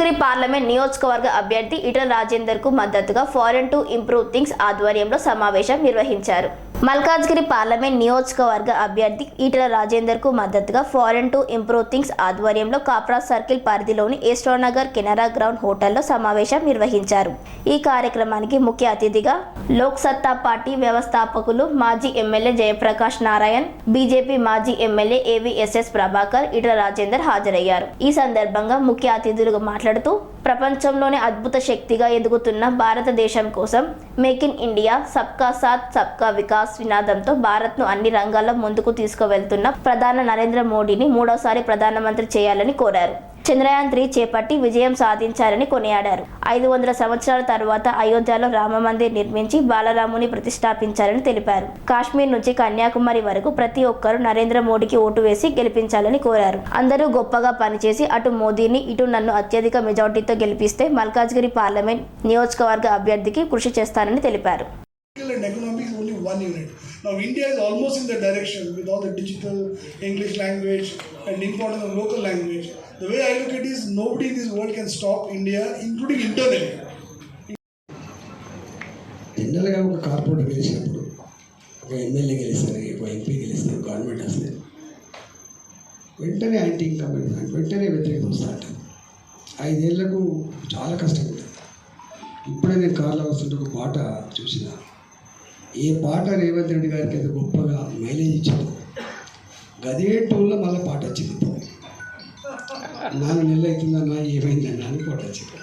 Malkajgiri parliament నియోజకవర్గ అభ్యర్థి ఇటల రాజేందర్కు మద్దతుగా ఫారెన్ టు ఇంప్రూవ్ థింగ్స్ ఆధ్వర్యంలో సమావేశం నిర్వహించారు. మల్కాజ్గిరి పార్లమెంట్ నియోజకవర్గ అభ్యర్థి ఈటల రాజేందర్కు మద్దతుగా ఫారెన్ టు ఇంప్రూవ్ థింగ్స్ ఆధ్వర్యంలో కాప్రా సర్కిల్ పరిధిలోని ఏస్ట్రోనగర్ కెనరా గ్రౌండ్ హోటల్లో సమావేశం నిర్వహించారు. ఈ కార్యక్రమానికి ముఖ్య అతిథిగా లోక్ సత్తా పార్టీ వ్యవస్థాపకులు మాజీ ఎమ్మెల్యే జయప్రకాష్ నారాయణ్ బీజేపీ మాజీ ఎమ్మెల్యే ఏవిఎస్ఎస్ ప్రభాకర్ ఈటల రాజేందర్ హాజరయ్యారు. ఈ సందర్భంగా ముఖ్య అతిథులుగా మాట్లాడుతూ ప్రపంచంలోనే అద్భుత శక్తిగా ఎదుగుతున్న భారతదేశం కోసం మేక్ ఇన్ ఇండియా సబ్కా సాత్ సబ్కా వికాస్ వినాదంతో భారత్ను అన్ని రంగాల్లో ముందుకు తీసుకువెళ్తున్న ప్రధాని నరేంద్ర మోడీని మూడోసారి ప్రధానమంత్రి చేయాలని కోరారు. చంద్రయాన్ త్రీ చేపట్టి విజయం సాధించారని కొనియాడారు. ఐదు వందల సంవత్సరాల తర్వాత అయోధ్యలో రామ మందిర్ నిర్మించి బాలరాముని ప్రతిష్టాపించారని తెలిపారు. కాశ్మీర్ నుంచి కన్యాకుమారి వరకు ప్రతి ఒక్కరూ నరేంద్ర మోడీకి ఓటు వేసి గెలిపించాలని కోరారు. అందరూ గొప్పగా పనిచేసి అటు మోదీని ఇటు నన్ను అత్యధిక మెజార్టీతో గెలిపిస్తే మల్కాజ్గిరి పార్లమెంట్ నియోజకవర్గ అభ్యర్థికి కృషి చేస్తానని తెలిపారు. Now India is almost in that direction with all the digital English language and importance of local language. The way I look at it is nobody in this world can stop India, including internally. జనరల్గా ఒక corporator గెలిచినప్పుడు ఒక MLA గెలిస్తారు ఒక MP గెలిస్తారు government వస్తే వెంటనే anti income వెంటనే వ్యతిరేకం start ఐదేళ్ళకు చాలా కష్టం ఉంటుంది ఇప్పుడే నేను కార్లో వస్తుంటే ఒక పాట చూసినా ఏ పాట రేవంత్ రెడ్డి గారికి అయితే గొప్పగా మైలేజ్ ఇచ్చింది గదే టూల్లో మళ్ళీ పాట వచ్చింది. నాలుగు నెలలు అవుతుందన్నా ఏమైందన్నా అని పాట వచ్చింది.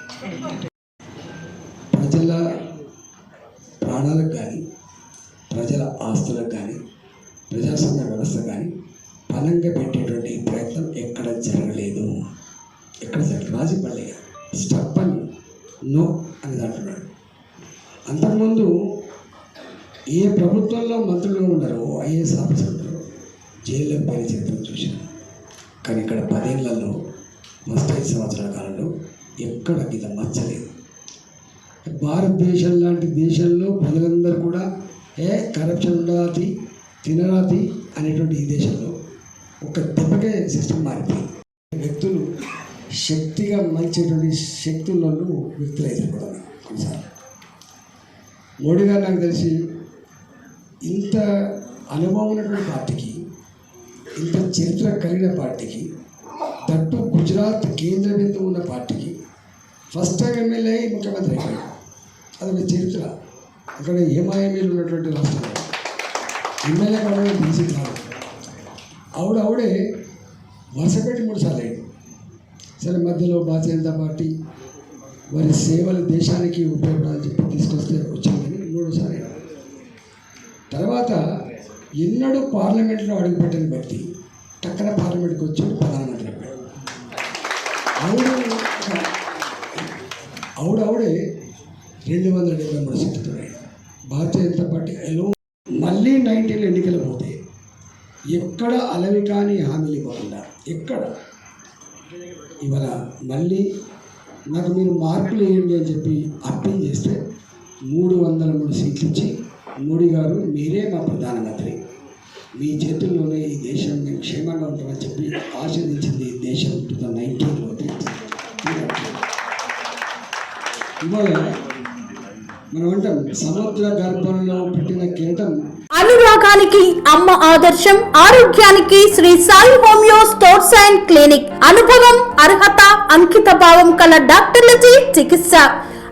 ప్రజల ప్రాణాలకు కానీ ప్రజల ఆస్తులకు కానీ ప్రజాస్వామ్య వ్యవస్థ కానీ పనంగా పెట్టేటువంటి ప్రయత్నం ఎక్కడ జరగలేదు. ఎక్కడ జరగలేదు. రాజపల్లి స్టప్ అని నో అని అంటున్నాడు. అంతకుముందు ఏ ప్రభుత్వంలో మంత్రులు ఉండరు ఐఏఎస్ ఆఫీసర్ ఉండరు. జైల్లో పోయిన చరిత్ర చూశాను. కానీ ఇక్కడ పదేళ్ళలో ఫస్ట్ ఐదు సంవత్సరాల కాలంలో ఎక్కడ ఇది మచ్చలేదు భారతదేశం లాంటి దేశంలో ప్రజలందరూ కూడా ఏ కరప్షన్ ఉండరాతి తినరాతి అనేటువంటి ఈ దేశంలో ఒక దెబ్బకే సిస్టమ్ మారిపోయింది. వ్యక్తులు శక్తిగా మంచేటువంటి శక్తులను వ్యక్తులు అయిపోతారు కొన్నిసార్లు. మోడీ గారు నాకు తెలిసి ఇంత అనుభవం ఉన్నటువంటి పార్టీకి ఇంత చరిత్ర కలిగిన పార్టీకి దట్టు గుజరాత్ కేంద్ర బిందువు ఉన్న పార్టీకి ఫస్ట్ టైం ఎమ్మెల్యే అయి ముఖ్యమంత్రి అయిపోయాడు. అదొక చరిత్ర. అక్కడ ఏమాయమీలు ఉన్నటువంటి రాష్ట్రంలో ఎమ్మెల్యే కావడం బీసీ కాదు. ఆవిడ ఆవిడే వరుస పెట్టి మూడు సార్లు అయింది. సరే మధ్యలో భారతీయ జనతా పార్టీ వారి సేవలు దేశానికి ఉపయోగపడాలని చెప్పి తీసుకొస్తే వచ్చిందని మూడోసారి తర్వాత ఎన్నడూ పార్లమెంట్లో అడుగుపెట్టని వ్యక్తి టక్కన పార్లమెంట్కి వచ్చి ప్రధానమంత్రి అయిపోయాడు. ఆవిడ ఆవిడవుడే రెండు వందల డెబ్బై మూడు సీట్లతో భారతీయ జనతా పార్టీ ఎలో మళ్ళీ నైన్టీన్ ఎన్నికలు పోతే ఎక్కడ అలవి కాని హామీలు ఇవ్వకుండా ఎక్కడ? ఇవాళ మళ్ళీ నాకు మీరు మార్పులు ఏంటి అని చెప్పి అప్పీల్ చేస్తే మూడు వందల మూడు సీట్లు ఇచ్చి మోడీ గారు మీరే మా ప్రధానమంత్రి. మీ చేతుల్లోనే ఈ దేశం మేము క్షేమంగా ఉంటామని చెప్పి ఆశీర్వదించింది ఈ దేశం టూ థౌసండ్ నైన్టీన్లో ఇవాళ మనం అంటాం సముద్ర గర్భంలో పుట్టిన కిరీటం. అనురాగానికి అమ్మ ఆదర్శం ఆరోగ్యానికి Sri Sai homeo sports and clinic. అనుభవం అర్హత అంకిత భావం కల డాక్టర్లచే చికిత్స.